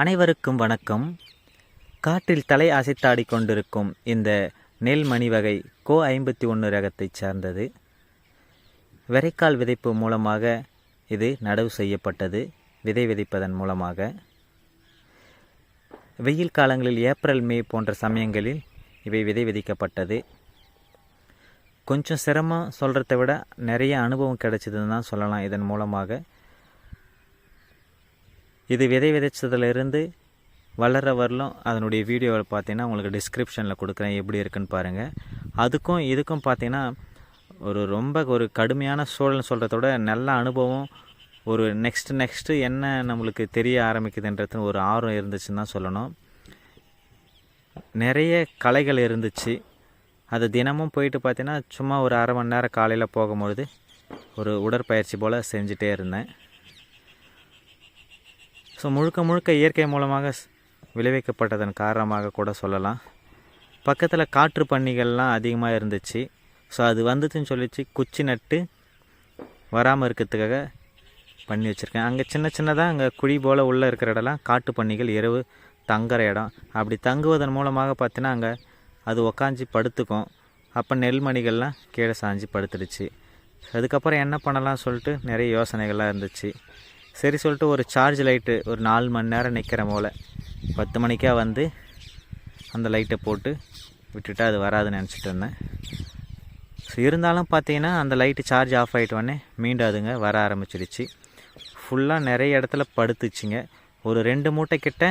அனைவருக்கும் வணக்கம். காற்றில் தலை அசைத்தாடி கொண்டிருக்கும் இந்த நெல்மணி வகை கோ ஐம்பத்தி ஒன்று ரகத்தைச் சார்ந்தது. விரைக்கால் விதைப்பு மூலமாக இது நடவு செய்யப்பட்டது. விதை விதைப்பதன் மூலமாக. வெயில் காலங்களில் ஏப்ரல் மே போன்ற சமயங்களில் இவை விதை விதிக்கப்பட்டது. கொஞ்சம் சிரமம் சொல்கிறத விட நிறைய அனுபவம் கிடைச்சதுன்னு தான் சொல்லலாம். இதன் மூலமாக இது விதை விதைச்சதுலேருந்து வளர வரலும் அதனுடைய வீடியோவை பார்த்தீங்கன்னா உங்களுக்கு டிஸ்கிரிப்ஷனில் கொடுக்குறேன். எப்படி இருக்குன்னு பாருங்கள் அதுக்கும் இதுக்கும் பார்த்தீங்கன்னா ஒரு ரொம்ப ஒரு கடுமையான சூழல்னு சொல்கிறதோட நல்ல அனுபவம் ஒரு நெக்ஸ்ட்டு நெக்ஸ்ட்டு என்ன நம்மளுக்கு தெரிய ஆரம்பிக்குதுன்றது ஒரு ஆர்வம் இருந்துச்சுன்னு தான் சொல்லணும். நிறைய கலைகள் இருந்துச்சு. அது தினமும் போயிட்டு பார்த்தீங்கன்னா சும்மா ஒரு அரை மணி நேரம் காலையில் போகும்பொழுது ஒரு உடற்பயிற்சி போல் செஞ்சுட்டே இருந்தேன். ஸோ முழுக்க முழுக்க இயற்கை மூலமாக விளைவிக்கப்பட்டதன் காரணமாக கூட சொல்லலாம். பக்கத்தில் காற்று பன்னிகள்லாம் அதிகமாக இருந்துச்சு. ஸோ அது வந்துச்சுன்னு சொல்லிச்சு குச்சி நட்டு வராமல் இருக்கிறதுக்காக பண்ணி வச்சுருக்கேன். அங்கே சின்ன சின்னதாக அங்கே குழி போல் உள்ளே இருக்கிற இடம்லாம் காட்டு பன்னிகள் இரவு தங்குற இடம். அப்படி தங்குவதன் மூலமாக பார்த்தீங்கன்னா அங்கே அது உக்காஞ்சி படுத்துக்கும். அப்போ நெல்மணிகள்லாம் கீழே சாஞ்சு படுத்துடுச்சு. அதுக்கப்புறம் என்ன பண்ணலாம் சொல்லிட்டு நிறைய யோசனைகள்லாம் இருந்துச்சு. சரி சொல்லிட்டு ஒரு சார்ஜ் லைட்டு ஒரு நாலு மணி நேரம் நிற்கிற போல். பத்து மணிக்கா வந்து அந்த லைட்டை போட்டு விட்டுட்டு அது வராதுன்னு நினச்சிட்டு இருந்தேன். ஸோ இருந்தாலும் பார்த்தீங்கன்னா அந்த லைட்டு சார்ஜ் ஆஃப் ஆகிட்டோடனே மீண்டும் அதுங்க வர ஆரம்பிச்சிடுச்சு. ஃபுல்லாக நிறைய இடத்துல படுத்துச்சுங்க. ஒரு ரெண்டு மூட்டை கிட்ட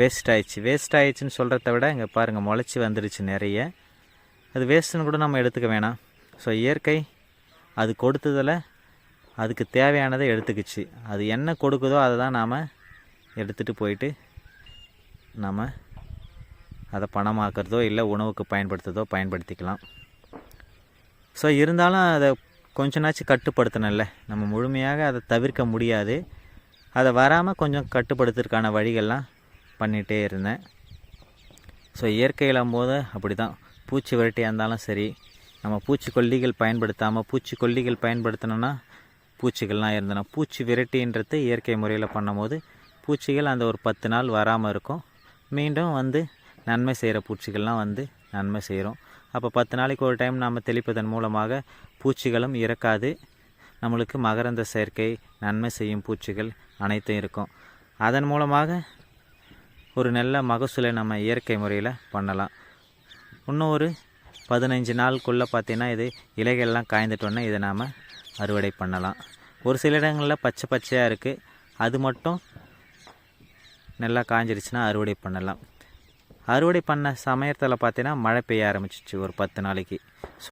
வேஸ்ட் ஆயிடுச்சு. வேஸ்ட் ஆயிடுச்சுன்னு சொல்கிறத விட இங்கே பாருங்கள் முளைச்சி வந்துடுச்சு நிறைய. அது வேஸ்ட்டுன்னு கூட நம்ம எடுத்துக்க வேணாம். ஸோ இயற்கை அது கொடுத்ததில் அதுக்கு தேவையானதை எடுத்துக்கிச்சு. அது என்ன கொடுக்குதோ அதை தான் நாம் எடுத்துகிட்டு போயிட்டு நாம் அதை பணமாக்குறதோ இல்லை உணவுக்கு பயன்படுத்துறதோ பயன்படுத்திக்கலாம். ஸோ இருந்தாலும் அதை கொஞ்சனாச்சும் கட்டுப்படுத்தணும்ல. நம்ம முழுமையாக அதை தவிர்க்க முடியாது. அதை வராமல் கொஞ்சம் கட்டுப்படுத்துறதுக்கான வழிகள்லாம் பண்ணிகிட்டே இருந்தேன். ஸோ இயற்கையிலும் போது அப்படி தான் பூச்சி விரட்டியாக இருந்தாலும் சரி நம்ம பூச்சிக்கொல்லிகள் பயன்படுத்தாமல் பூச்சிக்கொல்லிகள் பயன்படுத்தணும்னா பூச்சிகள்லாம் இருந்தன பூச்சி விரட்டின்றது இயற்கை முறையில் பண்ணும்போது பூச்சிகள் அந்த ஒரு பத்து நாள் வராமல் இருக்கும். மீண்டும் வந்து நன்மை செய்கிற பூச்சிகள்லாம் வந்து நன்மை செய்கிறோம். அப்போ பத்து நாளைக்கு ஒரு டைம் நாம் தெளிப்பதன் மூலமாக பூச்சிகளும் இறக்காது. நம்மளுக்கு மகரந்த சேர்க்கை நன்மை செய்யும் பூச்சிகள் அனைத்தும் இருக்கும். அதன் மூலமாக ஒரு நல்ல மகசூலை நம்ம இயற்கை முறையில் பண்ணலாம். இன்னும் ஒரு பதினஞ்சு நாளுக்குள்ளே பார்த்தீங்கன்னா இது இலைகள்லாம் காய்ந்துட்டோன்னே இதை நாம் அறுவடை பண்ணலாம். ஒரு சில இடங்களில் பச்சை பச்சையாக இருக்குது அது மட்டும் நல்லா காஞ்சிருச்சுன்னா அறுவடை பண்ணலாம். அறுவடை பண்ண சமயத்தில் பார்த்தீங்கன்னா மழை பெய்ய ஆரம்பிச்சிச்சு ஒரு பத்து நாளைக்கு.